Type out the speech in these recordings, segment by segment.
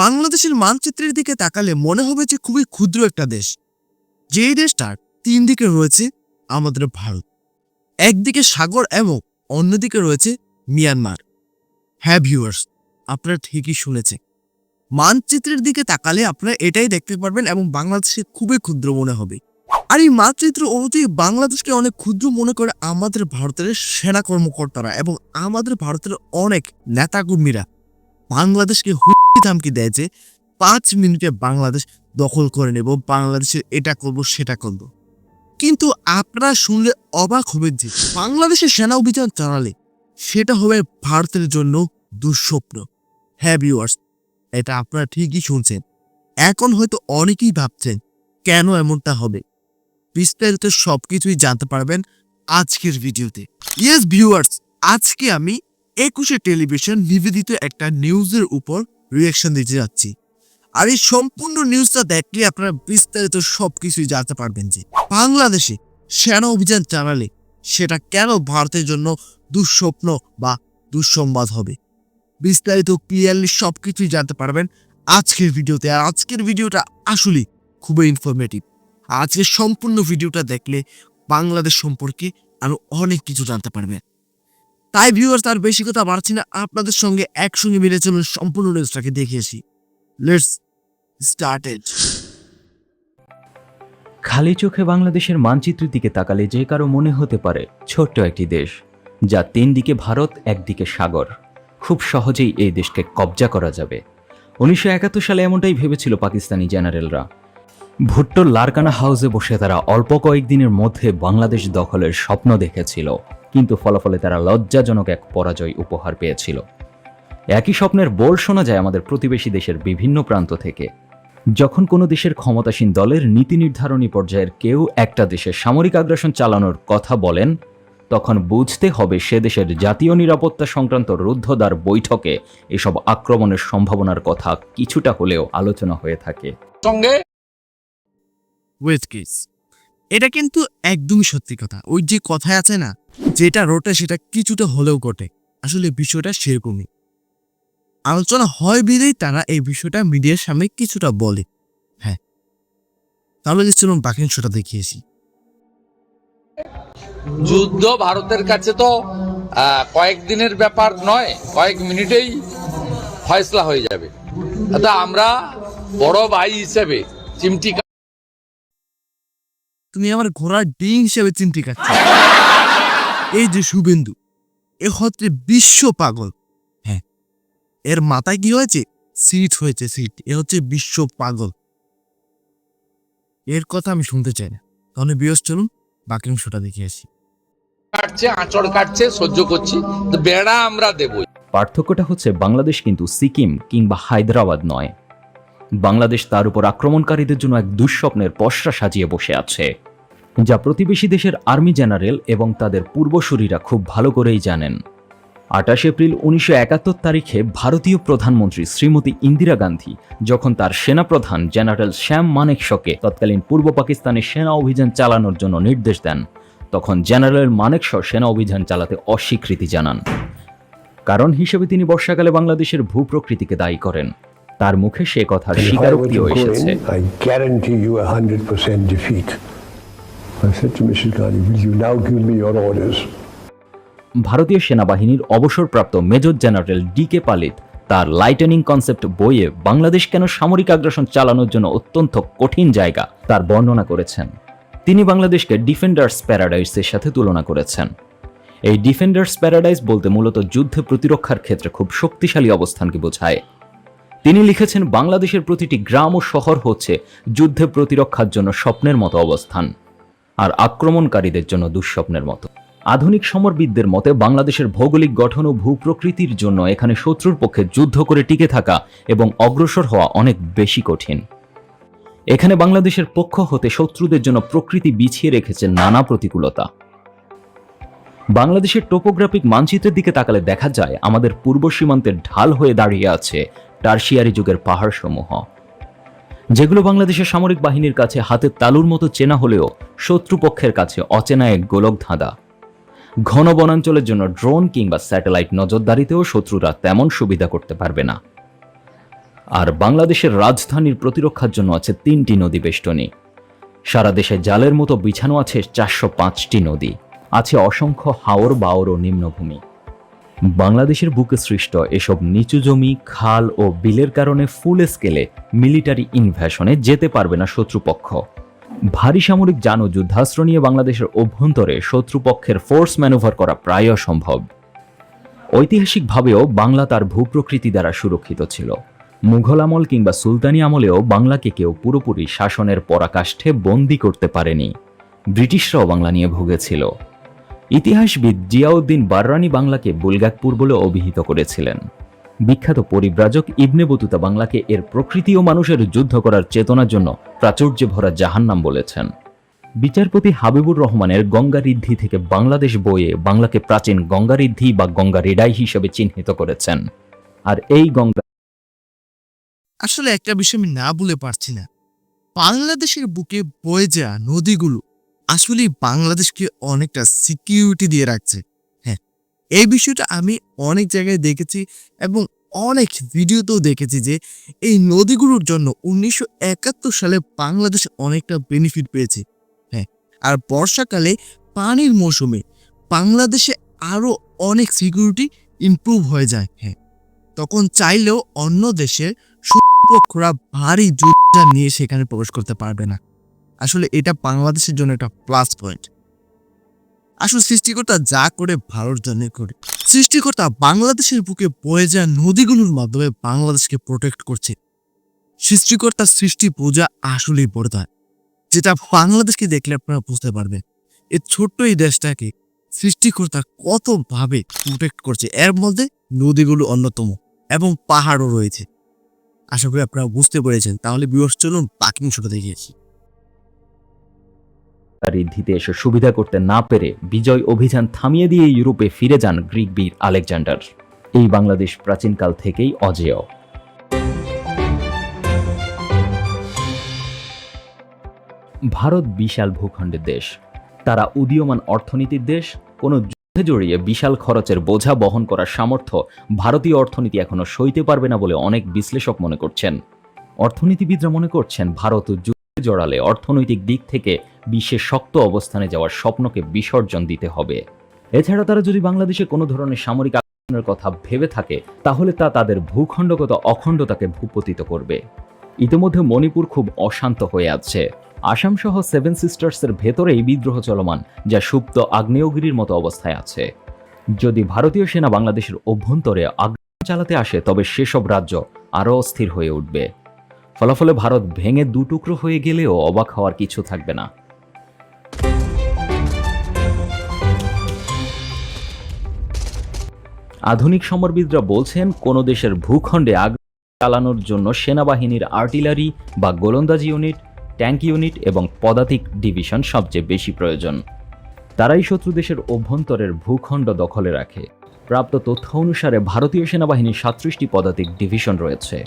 বাংলাদেশের মানচিত্রের দিকে তাকালে মনে হবে যে খুবই ক্ষুদ্র একটা দেশ। যেই দেশটার তিন দিকে রয়েছে আমাদের ভারত। একদিকে সাগর এবং অন্যদিকে রয়েছে মিয়ানমার। হ্যাঁ ভিউয়ার্স আপনারা ঠিকই শুনেছেন। মানচিত্রের দিকে তাকালে আপনারা এটাই দেখতে পারবেন এবং বাংলাদেশে খুবই ক্ষুদ্র মনে হবে। আর এই মানচিত্র অনুযায়ী বাংলাদেশকে অনেক ক্ষুদ্র মনে করে আমাদের ভারতের সেনা কর্মকর্তারা এবং আমাদের ভারতের অনেক নেতাকর্মীরা বাংলাদেশকে হুমকি ধামকি দেয় যে পাঁচ মিনিটে বাংলাদেশ দখল করে নেব বাংলাদেশের এটা করব, সেটা করব। কিন্তু আপনারা শুনলে অবাক হবেন যে বাংলাদেশের সেনা অভিযান চালালে সেটা হবে ভারতের জন্য দুঃস্বপ্ন। হ্যাঁ ভিউয়ার্স এটা আপনারা ঠিকই শুনছেন। এখন হয়তো অনেকেই ভাবছেন, কেন এমনটা হবে? বিস্তারিত সবকিছুই জানতে পারবেন আজকের ভিডিওতে। ইয়েস ভিউয়ার্স আজকে আমি একুশে টেলিভিশন নিবেদিত একটা নিউজের উপর রিয়াকশন দিতে যাচ্ছি। আর এই সম্পূর্ণ নিউজটা দেখলে আপনারা বিস্তারিত সব কিছুই জানতে পারবেন যে বাংলাদেশে সেনা অভিযান চালালে সেটা কেন ভারতের জন্য দুঃস্বপ্ন বা দুঃসংবাদ হবে? বিস্তারিত ক্লিয়ারলি সব কিছুই জানতে পারবেন আজকের ভিডিওতে। আর আজকের ভিডিওটা আসলে খুবই ইনফরমেটিভ আজকের সম্পূর্ণ ভিডিওটা দেখলে বাংলাদেশ সম্পর্কে আরও অনেক কিছু জানতে পারবেন। তাই ভিউয়ার্স তার বেশি কথা বাড়ছি না, আপনাদের সঙ্গে একসঙ্গে মিলে চলুন সম্পূর্ণ নিউজটাকে দেখিয়েছি। লেটস স্টার্টেড খালি চোখে বাংলাদেশের মানচিত্রের দিকে তাকালে যে কারও মনে হতে পারে ছোট্ট একটি দেশ, যা তিন দিকে ভারত একদিকে সাগর। খুব সহজেই এই দেশকে কবজা করা যাবে। উনিশশো একাত্তর সালে এমনটাই ভেবেছিল পাকিস্তানি জেনারেলরা। ভুট্টোর লারকানা হাউসে বসে তারা অল্প কয়েকদিনের মধ্যে বাংলাদেশ দখলের স্বপ্ন দেখেছিল। কিন্তু ফলাফলে তারা লজ্জাজনক এক পরাজয় উপহার পেয়েছিল। একই স্বপ্নের বোল শোনা যায় আমাদের প্রতিবেশী দেশের বিভিন্ন প্রান্ত থেকে। যখন কোনো দেশের ক্ষমতাসীন দলের নীতি নির্ধারণী পর্যায়ের কেউ একটা দেশের সামরিক আগ্রাসন চালানোর কথা বলেন তখন বুঝতে হবে সে দেশের জাতীয় নিরাপত্তা সংক্রান্ত রুদ্ধদ্বার বৈঠকে এসব আক্রমণের সম্ভাবনার কথা কিছুটা হলেও আলোচনা হয়ে থাকে। সঙ্গে এটা কিন্তু একদমই সত্যি কথা। ওই যে কথায় আছে না যেটা রোটে সেটা কিছুটা হলেও ঘটে। আসলে বিষয়টা সেরকমই। আলোচনা হয় বিধেই তারা এই বিষয়টা মিডিয়ার সামনে কিছুটা বলে। হ্যাঁ। তাহলে যে চলুন বাকি অংশটা দেখিয়েছি যুদ্ধ ভারতের কাছে তো কয়েকদিনের ব্যাপার নয় কয়েক মিনিটেই ফয়সলা হয়ে যাবে। তা আমরা বড় ভাই হিসেবে চিমটি তুমি আমার ঘোড়ার ডিং হিসেবে চিনতে কাটছ। এই যে শুভেন্দু এ হচ্ছে বিশ্ব পাগল। হ্যাঁ এর মাথায় কি হয়েছে? সিট হয়েছে সিট। এ হচ্ছে বিশ্ব পাগল। এর কথা আমি শুনতে চাই না। তাহলে বিয়স চলুন বাকি অংশটা দেখে আসি। কাটছে আঁচড় কাটছে সহ্য করছি তো বেড়া আমরা দেবই। পার্থক্যটা হচ্ছে বাংলাদেশ কিন্তু সিকিম কিংবা হায়দ্রাবাদ নয়। বাংলাদেশ তার উপর আক্রমণকারীদের জন্য এক দুঃস্বপ্নের পসরা সাজিয়ে বসে আছে। যা প্রতিবেশী দেশের আর্মি জেনারেল এবং তাদের পূর্বসূরীরা খুব ভালো করেই জানেন। আঠাশ এপ্রিল উনিশশো একাত্তর তারিখে ভারতীয় প্রধানমন্ত্রী শ্রীমতী ইন্দিরা গান্ধী যখন তার সেনাপ্রধান জেনারেল শ্যাম মানেকশকে তৎকালীন পূর্ব পাকিস্তানে সেনা অভিযান চালানোর জন্য নির্দেশ দেন তখন জেনারেল মানেকশ সেনা অভিযান চালাতে অস্বীকৃতি জানান। কারণ হিসেবে তিনি বর্ষাকালে বাংলাদেশের ভূপ্রকৃতিকে দায়ী করেন। তার মুখে সে কথার স্বীকারোক্তিও এসেছে। ভারতীয় সেনাবাহিনীর অবসরপ্রাপ্ত মেজর জেনারেল ডি কে পালিত তার লাইটেনিং কনসেপ্ট বইয়ে বাংলাদেশ কেন সামরিক আগ্রাসন চালানোর জন্য অত্যন্ত কঠিন জায়গা তার বর্ণনা করেছেন। তিনি বাংলাদেশকে ডিফেন্ডার্স প্যারাডাইসের সাথে তুলনা করেছেন। এই ডিফেন্ডার্স প্যারাডাইস বলতে মূলত যুদ্ধে প্রতিরক্ষার ক্ষেত্রে খুব শক্তিশালী অবস্থানকে বোঝায়। তিনি লিখেছেন, বাংলাদেশের প্রতিটি গ্রাম ও শহর হচ্ছে যুদ্ধে প্রতিরক্ষার জন্য স্বপ্নের মতো অবস্থান। আর আক্রমণকারীদের জন্য দুঃস্বপ্নের মতো। আধুনিক সমরবিদদের মতে, বাংলাদেশের ভৌগোলিক গঠন ও ভূপ্রকৃতির জন্য এখানে শত্রুর পক্ষে যুদ্ধ করে টিকে থাকা এবং অগ্রসর হওয়া অনেক বেশি কঠিন। এখানে বাংলাদেশের পক্ষ হতে শত্রুদের জন্য প্রকৃতি বিছিয়ে রেখেছে নানা প্রতিকূলতা। বাংলাদেশের টোপোগ্রাফিক মানচিত্রের দিকে তাকালে দেখা যায়, আমাদের পূর্ব সীমান্তের ঢাল হয়ে দাঁড়িয়ে আছে টার্সিয়ারি যুগের পাহাড়সমূহ। যেগুলো বাংলাদেশের সামরিক বাহিনীর কাছে হাতের তালুর মতো চেনা হলেও শত্রুপক্ষের কাছে অচেনা এক গোলক ধাঁধা। ঘন বনাঞ্চলের জন্য ড্রোন কিংবা স্যাটেলাইট নজরদারিতেও শত্রুরা তেমন সুবিধা করতে পারবে না। আর বাংলাদেশের রাজধানীর প্রতিরক্ষার জন্য আছে তিনটি নদী বেষ্টনী। সারা দেশে জালের মতো বিছানো আছে চারশো পাঁচটি নদী। আছে অসংখ্য হাওর বাওর ও নিম্নভূমি। বাংলাদেশের বুকে সৃষ্ট এসব নিচু জমি, খাল ও বিলের কারণে ফুল স্কেলে মিলিটারি ইনভ্যাশনে যেতে পারবে না শত্রুপক্ষ। ভারী সামরিক যান ও যুদ্ধাস্ত্র নিয়ে বাংলাদেশের অভ্যন্তরে শত্রুপক্ষের ফোর্স ম্যানুভার করা প্রায় অসম্ভব। ঐতিহাসিকভাবেও বাংলা তার ভূপ্রকৃতি দ্বারা সুরক্ষিত ছিল। মুঘল আমল কিংবা সুলতানি আমলেও বাংলাকে কেউ পুরোপুরি শাসনের পরাকাষ্ঠে বন্দি করতে পারেনি। ব্রিটিশরাও বাংলা নিয়ে ভুগেছিল। ইতিহাসবিদ জিয়াউদ্দিন বাররানি বাংলাকে বুলগাকপুর বলে অভিহিত করেছিলেন। বিখ্যাত পরিব্রাজক ইবনে বতুতা বাংলাকে এর প্রকৃতি ও মানুষের যুদ্ধ করার চেতনার জন্য প্রাচুর্যে ভরা জাহান্নাম বলেছেন। বিচারপতি হাবিবুর রহমানের গঙ্গারিদ্ধি থেকে বাংলাদেশ বইয়ে বাংলাকে প্রাচীন গঙ্গারিদ্ধি বা গঙ্গা রেডাই হিসেবে চিহ্নিত করেছেন। আর এই গঙ্গা আসলে একটা বিষয় আমি না বলে পারছি না। বাংলাদেশের বুকে বয়ে যাওয়া নদীগুলো আসলে বাংলাদেশকে অনেকটা সিকিউরিটি দিয়ে রাখছে। হ্যাঁ এই বিষয়টা আমি অনেক জায়গায় দেখেছি এবং অনেক ভিডিওতেও দেখেছি যে এই নদীগুলোর জন্য উনিশশো একাত্তর সালে বাংলাদেশ অনেকটা বেনিফিট পেয়েছে। হ্যাঁ আর বর্ষাকালে পানির মৌসুমে বাংলাদেশে আরও অনেক সিকিউরিটি ইমপ্রুভ হয়ে যায়। হ্যাঁ তখন চাইলেও অন্য দেশের পক্ষরা ভারী যুদ্ধ নিয়ে সেখানে প্রবেশ করতে পারবে না। আসলে এটা বাংলাদেশের জন্য একটা প্লাস পয়েন্ট আসলে সৃষ্টিকর্তা যা করে, ভালোর জন্য করে। সৃষ্টিকর্তা বাংলাদেশের বুকে বয়ে যাওয়া নদীগুলোর মাধ্যমে বাংলাদেশকে প্রোটেক্ট করছে। সৃষ্টিকর্তার সৃষ্টি পূজা আসলেই বড়দার যেটা বাংলাদেশকে দেখলে আপনারা বুঝতে পারবেন। এই ছোট্ট এই দেশটাকে সৃষ্টিকর্তা কতভাবে প্রোটেক্ট করছে। এর মধ্যে নদীগুলো অন্যতম এবং পাহাড়ও রয়েছে। আশা করি আপনারা বুঝতে পেরেছেন। তাহলে বিবর্ষ চলুন বাকি অংশটা দেখিয়েছি ঋদ্ধিতে এসে সুবিধা করতে না পেরে বিজয় অভিযান থামিয়ে দিয়ে ইউরোপে ফিরে যান গ্রিক বীর আলেকজান্ডার। এই বাংলাদেশ প্রাচীনকাল থেকেই অজেয়। ভারত বিশাল ভূখণ্ডের দেশ। তারা উদীয়মান অর্থনীতির দেশ, কোনো যুদ্ধে জড়িয়ে বিশাল খরচের বোঝা বহন করার সামর্থ্য ভারতীয় অর্থনীতি এখনও সইতে পারবে না বলে অনেক বিশ্লেষক মনে করছেন। অর্থনীতিবিদরা মনে করছেন, ভারত জড়ালে অর্থনৈতিক দিক থেকে বিশ্বের শক্ত অবস্থানে যাওয়ার স্বপ্নকে বিসর্জন দিতে হবে। এছাড়া তারা যদি বাংলাদেশে কোনো ধরনের সামরিক আক্রমণের কথা ভেবে থাকে, তাহলে তা তাদের ভূখণ্ডগত অখণ্ডতাকে ভূপতিত করবে। ইতিমধ্যে মণিপুর খুব অশান্ত হয়ে আছে। আসাম সহ সেভেন সিস্টার্সের ভেতরেই বিদ্রোহ চলমান, যা সুপ্ত আগ্নেয়গিরির মতো অবস্থায় আছে। যদি ভারতীয় সেনা বাংলাদেশের অভ্যন্তরে আগ্রহ চালাতে আসে, তবে সেসব রাজ্য আরও অস্থির হয়ে উঠবে। ফলাফলে ভারত ভেঙে দুটুকরো হয়ে গেলেও অবাক হওয়ার কিছু থাকবে না। আধুনিক সমরবিদরা বলছেন, কোন দেশের ভূখণ্ডে আগ্রহ চালানোর জন্য সেনাবাহিনীর আর্টিলারি বা গোলন্দাজি ইউনিট, ট্যাঙ্ক ইউনিট এবং পদাতিক ডিভিশন সবচেয়ে বেশি প্রয়োজন। তারাই শত্রু দেশের অভ্যন্তরের ভূখণ্ড দখলে রাখে। প্রাপ্ত তথ্য অনুসারে, ভারতীয় সেনাবাহিনীর সাতত্রিশটি পদাতিক ডিভিশন রয়েছে।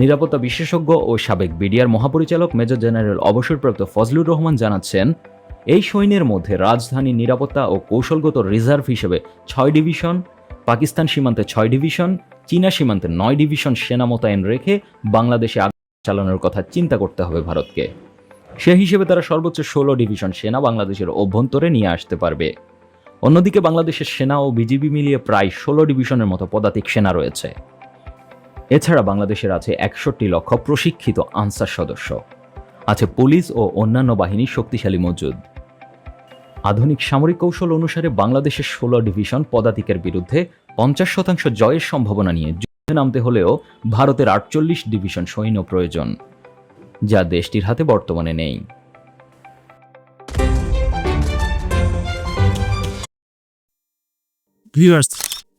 নিরাপত্তা বিশেষজ্ঞ ও সাবেক বিডিআর মহাপরিচালক মেজর জেনারেল অবসরপ্রাপ্ত ফজলুর রহমান জানাচ্ছেন, এই সৈন্যের মধ্যে রাজধানী নিরাপত্তা ও কৌশলগত রিজার্ভ হিসেবে ছয় ডিভিশন, পাকিস্তান সীমান্তে ছয় ডিভিশন, চীনা সীমান্তে নয় ডিভিশন সেনা মোতায়েন রেখে বাংলাদেশে চালানোর কথা চিন্তা করতে হবে ভারতকে। সে হিসেবে তারা সর্বোচ্চ ষোলো ডিভিশন সেনা বাংলাদেশের অভ্যন্তরে নিয়ে আসতে পারবে। অন্যদিকে বাংলাদেশের সেনা ও বিজিবি মিলিয়ে প্রায় ষোলো ডিভিশনের মতো পদাতিক সেনা রয়েছে। এছাড়া বাংলাদেশের আছে একষট্টি লক্ষ প্রশিক্ষিত আনসার সদস্য, আছে পুলিশ ও অন্যান্য বাহিনীর শক্তিশালী মজুদ। আধুনিক সামরিক কৌশল অনুসারে বাংলাদেশের ষোলো ডিভিশন পদাতিকের বিরুদ্ধে পঞ্চাশ শতাংশ জয়ের সম্ভাবনা নিয়ে যুদ্ধে নামতে হলেও ভারতের আটচল্লিশ ডিভিশন সৈন্য প্রয়োজন, যা দেশটির হাতে বর্তমানে নেই।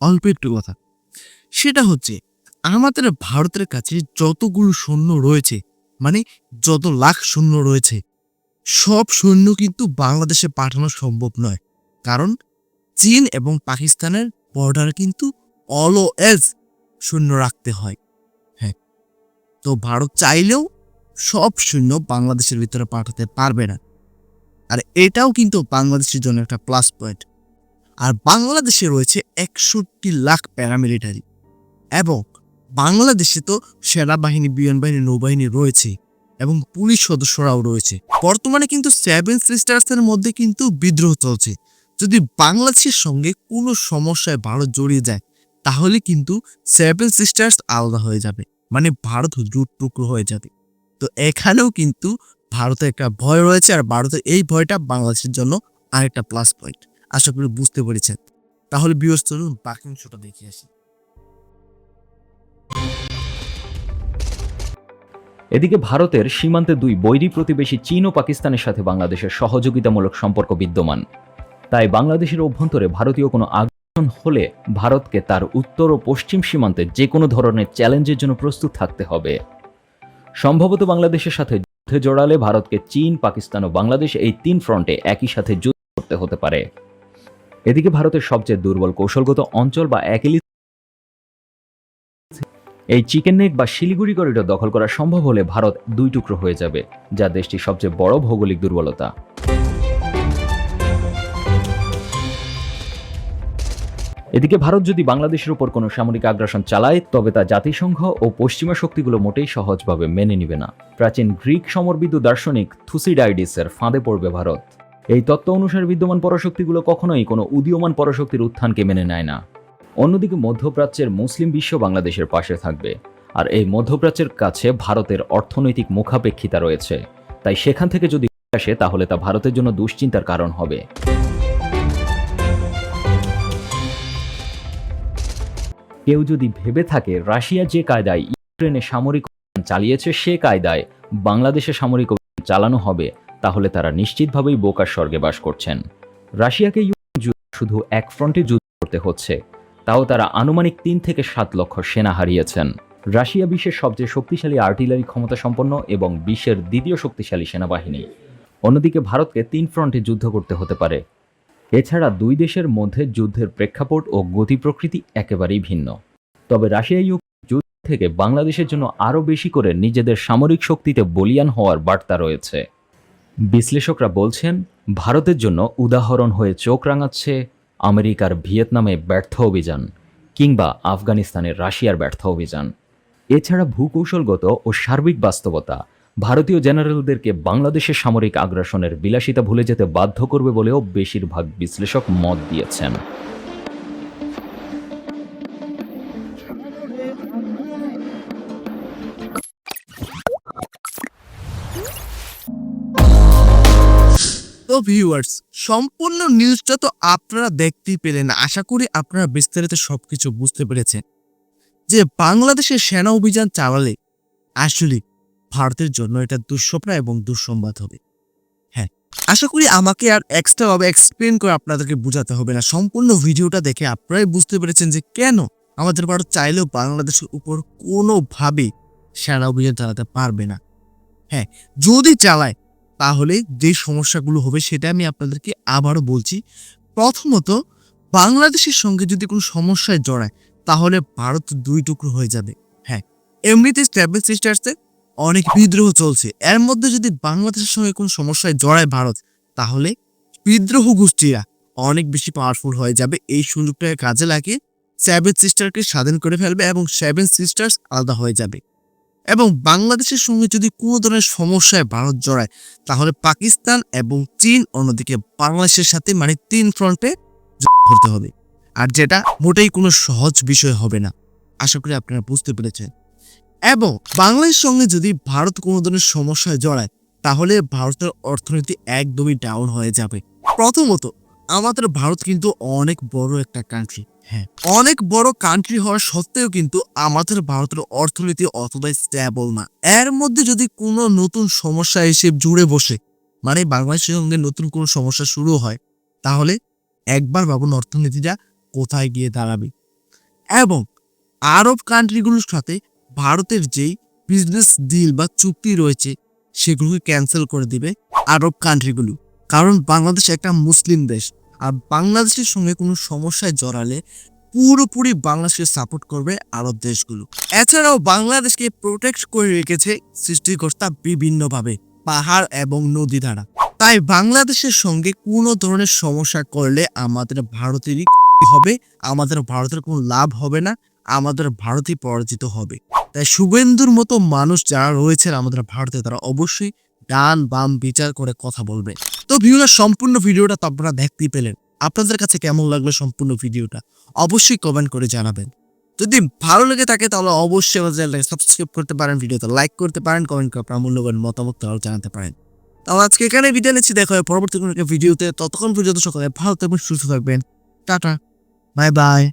অল্প একটু কথা। সেটা হচ্ছে আমাদের ভারতের কাছে যতগুলো সৈন্য রয়েছে মানে যত লাখ সৈন্য রয়েছে, সব সৈন্য কিন্তু বাংলাদেশে পাঠানো সম্ভব নয়। কারণ চীন এবং পাকিস্তানের বর্ডার কিন্তু অলওয়েজ সৈন্য রাখতে হয়। হ্যাঁ তো ভারত চাইলেও সব সৈন্য বাংলাদেশের ভিতরে পাঠাতে পারবে না। আর এটাও কিন্তু বাংলাদেশের জন্য একটা প্লাস পয়েন্ট আর বাংলাদেশে রয়েছে একষট্টি লাখ প্যারামিলিটারি এবং বাংলাদেশে তো সেনাবাহিনী বিমান বাহিনী নৌবাহিনী রয়েছে এবং পুলিশ সদস্যরাও রয়েছে। বর্তমানে কিন্তু সেভেন সিস্টার্সের মধ্যে কিন্তু বিদ্রোহ চলছে। যদি বাংলাদেশের সঙ্গে কোনো সমস্যায় ভারত জড়িয়ে যায়, তাহলে কিন্তু সেভেন সিস্টার্স আলাদা হয়ে যাবে। মানে ভারত জুট টুকরো হয়ে যাবে। তো এখানেও কিন্তু ভারতের একটা ভয় রয়েছে আর ভারতের এই ভয়টা বাংলাদেশের জন্য আরেকটা প্লাস পয়েন্ট আশা করি বুঝতে পেরেছেন। তাহলে বিয়স চলুন বাকি অংশটা দেখে আসি। এদিকে ভারতের সীমান্তে দুই বৈরী প্রতিবেশী চীন ও পাকিস্তানের সাথে বাংলাদেশের সহযোগিতামূলক সম্পর্ক বিদ্যমান। তাই বাংলাদেশের অভ্যন্তরে ভারতীয় কোনো আগ্রাসন হলে ভারতকে তার উত্তর ও পশ্চিম সীমান্তে যে কোনো ধরনের চ্যালেঞ্জের জন্য প্রস্তুত থাকতে হবে। সম্ভবত বাংলাদেশের সাথে যুদ্ধে জড়ালে ভারতকে চীন, পাকিস্তান ও বাংলাদেশ এই তিন ফ্রন্টে একই সাথে যুদ্ধ করতে হতে পারে। এদিকে ভারতের সবচেয়ে দুর্বল কৌশলগত অঞ্চল বা একেলি এই চিকেন নেক বা শিলিগুড়ি করিডোর দখল করা সম্ভব হলে ভারত দুই টুকরো হয়ে যাবে, যা দেশটির সবচেয়ে বড় ভৌগোলিক দুর্বলতা। এদিকে ভারত যদি বাংলাদেশের উপর কোনো সামরিক আগ্রাসন চালায়, তবে তা জাতিসংঘ ও পশ্চিমা শক্তিগুলো মোটেই সহজভাবে মেনে নিবে না। প্রাচীন গ্রিক সমরবিদ দার্শনিক থুসিডাইডিসের ফাঁদে পড়বে ভারত। এই তত্ত্ব অনুসারে বিদ্যমান পরাশক্তিগুলো কখনোই কোনো উদীয়মান পরাশক্তির উত্থানকে মেনে নেয় না। অন্যদিকে মধ্যপ্রাচ্যের মুসলিম বিশ্ব বাংলাদেশের পাশে থাকবে। আর এই মধ্যপ্রাচ্যের কাছে ভারতের অর্থনৈতিক মুখাপেক্ষিতা রয়েছে। তাই সেখান থেকে যদি আসে, তাহলে তা ভারতের জন্য দুশ্চিন্তার কারণ হবে। কেউ যদি ভেবে থাকে, রাশিয়া যে কায়দায় ইউক্রেনে সামরিক অভিযান চালিয়েছে, সে কায়দায় বাংলাদেশে সামরিক অভিযান চালানো হবে, তাহলে তারা নিশ্চিতভাবেই বোকার স্বর্গে বাস করছেন। রাশিয়াকে ইউক্রেন যুদ্ধ শুধু এক ফ্রন্টে যুদ্ধ করতে হচ্ছে। তাও তারা আনুমানিক তিন থেকে সাত লক্ষ সেনা হারিয়েছেন। রাশিয়া বিশ্বের সবচেয়ে শক্তিশালী আর্টিলারি ক্ষমতা সম্পন্ন এবং বিশ্বের দ্বিতীয় শক্তিশালী সেনাবাহিনী। অন্যদিকে ভারতকে তিন ফ্রন্টে যুদ্ধ করতে হতে পারে। এছাড়া দুই দেশের মধ্যে যুদ্ধের প্রেক্ষাপট ও গতি প্রকৃতি একেবারেই ভিন্ন। তবে রাশিয়া ইউক্রেন যুদ্ধ থেকে বাংলাদেশের জন্য আরও বেশি করে নিজেদের সামরিক শক্তিতে বলিয়ান হওয়ার বার্তা রয়েছে। বিশ্লেষকরা বলছেন, ভারতের জন্য উদাহরণ হয়ে চোখ রাঙাচ্ছে আমেরিকার ভিয়েতনামে ব্যর্থ অভিযান কিংবা আফগানিস্তানের রাশিয়ার ব্যর্থ অভিযান। এছাড়া ভূকৌশলগত ও সার্বিক বাস্তবতা ভারতীয় জেনারেলদেরকে বাংলাদেশের সামরিক আগ্রাসনের বিলাসিতা ভুলে যেতে বাধ্য করবে বলেও বেশিরভাগ বিশ্লেষক মত দিয়েছেন। তো ভিউয়ার্স, সম্পূর্ণ নিউজটা তো আপনারা দেখতেই পেলেন। আশা করি আপনারা বিস্তারিত সবকিছু বুঝতে পেরেছেন। যে বাংলাদেশের সেনা অভিযান চালালে আসলে ভারতের জন্য এটা দুঃস্বপ্ন এবং দুঃসংবাদ হবে। হ্যাঁ আশা করি আমাকে আর এক্সট্রা ভাবে এক্সপ্লেন করে আপনাদেরকে বোঝাতে হবে না। সম্পূর্ণ ভিডিওটা দেখে আপনারাই বুঝতে পেরেছেন যে কেন আমাদের ভারত চাইলেও বাংলাদেশের উপর কোনোভাবে সেনা অভিযান চালাতে পারবে না। হ্যাঁ যদি চালায় তাহলে যে সমস্যাগুলো হবে সেটা আমি আপনাদেরকে আবারও বলছি। প্রথমত, বাংলাদেশের সঙ্গে যদি কোনো সমস্যায় জড়ায়, তাহলে ভারত দুই টুকরো হয়ে যাবে। হ্যাঁ এমনিতে স্ট্যাবল সিস্টার্সে অনেক বিদ্রোহ চলছে। এর মধ্যে যদি বাংলাদেশের সঙ্গে কোনো সমস্যায় জড়ায় ভারত, তাহলে বিদ্রোহ গোষ্ঠীরা অনেক বেশি পাওয়ারফুল হয়ে যাবে। এই সুযোগটাকে কাজে লাগিয়ে সেভেন সিস্টারকে স্বাধীন করে ফেলবে এবং সেভেন সিস্টার্স আলাদা হয়ে যাবে। এবং বাংলাদেশের সঙ্গে যদি কোনো ধরনের সমস্যায় ভারত জড়ায়, তাহলে পাকিস্তান এবং চীন অন্যদিকে বাংলাদেশের সাথে মানে তিন ফ্রন্টে করতে হবে। আর যেটা মোটেই কোনো সহজ বিষয় হবে না। আশা করি আপনারা বুঝতে পেরেছেন। এবং বাংলাদেশের সঙ্গে যদি ভারত কোনো ধরনের সমস্যায় জড়ায়, তাহলে ভারতের অর্থনীতি একদমই ডাউন হয়ে যাবে। প্রথমত, আমাদের ভারত কিন্তু অনেক বড় একটা কান্ট্রি হ্যাঁ অনেক বড় কান্ট্রি হওয়ার সত্ত্বেও কিন্তু আমাদের ভারতের অর্থনীতি অতটাই স্টেবল না। এর মধ্যে যদি কোনো নতুন সমস্যা এসে জুড়ে বসে মানে বাংলাদেশের সঙ্গে নতুন কোনো সমস্যা শুরু হয়, তাহলে একবার ভাবুন অর্থনীতিটা কোথায় গিয়ে দাঁড়াবে। এবং আরব কান্ট্রিগুলোর সাথে ভারতের যেই বিজনেস ডিল বা চুক্তি রয়েছে, সেগুলোকে ক্যান্সেল করে দিবে আরব কান্ট্রিগুলো কারণ বাংলাদেশ একটা মুসলিম দেশ আর বাংলাদেশের সঙ্গে কোনো সমস্যায় জড়ালে পুরোপুরি বাংলাদেশকে সাপোর্ট করবে আরব দেশগুলো। এছাড়াও বাংলাদেশকে প্রোটেক্ট করে রেখেছে সৃষ্টিকর্তা বিভিন্নভাবে, পাহাড় এবং নদী দ্বারা। তাই বাংলাদেশের সঙ্গে কোনো ধরনের সমস্যা করলে আমাদের ভারতেরই হবে, আমাদের ভারতের কোনো লাভ হবে না, আমাদের ভারতই পরাজিত হবে। তাই শুভেন্দুর মতো মানুষ যারা রয়েছেন আমাদের ভারতে, তারা অবশ্যই ডান বাম বিচার করে কথা বলবে। তো ভিউরা, সম্পূর্ণ ভিডিওটা তো আপনারা দেখতেই পেলেন। আপনাদের কাছে কেমন লাগল সম্পূর্ণ ভিডিওটা? অবশ্যই কমেন্ট করে জানাবেন। যদি ভালো লেগে থাকে, তাহলে অবশ্যই আমাদের চ্যানেলটাকে সাবস্ক্রাইব করতে পারেন, ভিডিওতে লাইক করতে পারেন কমেন্ট করে আপনার মূল্যবান মতামত তাহলে জানাতে পারেন। তাহলে আজকে এখানে বিদায় নিচ্ছি, দেখা হয় পরবর্তী কোনো ভিডিওতে। ততক্ষণ পর্যন্ত সকালে ভালো থাকবেন, সুস্থ থাকবেন। Tata bye bye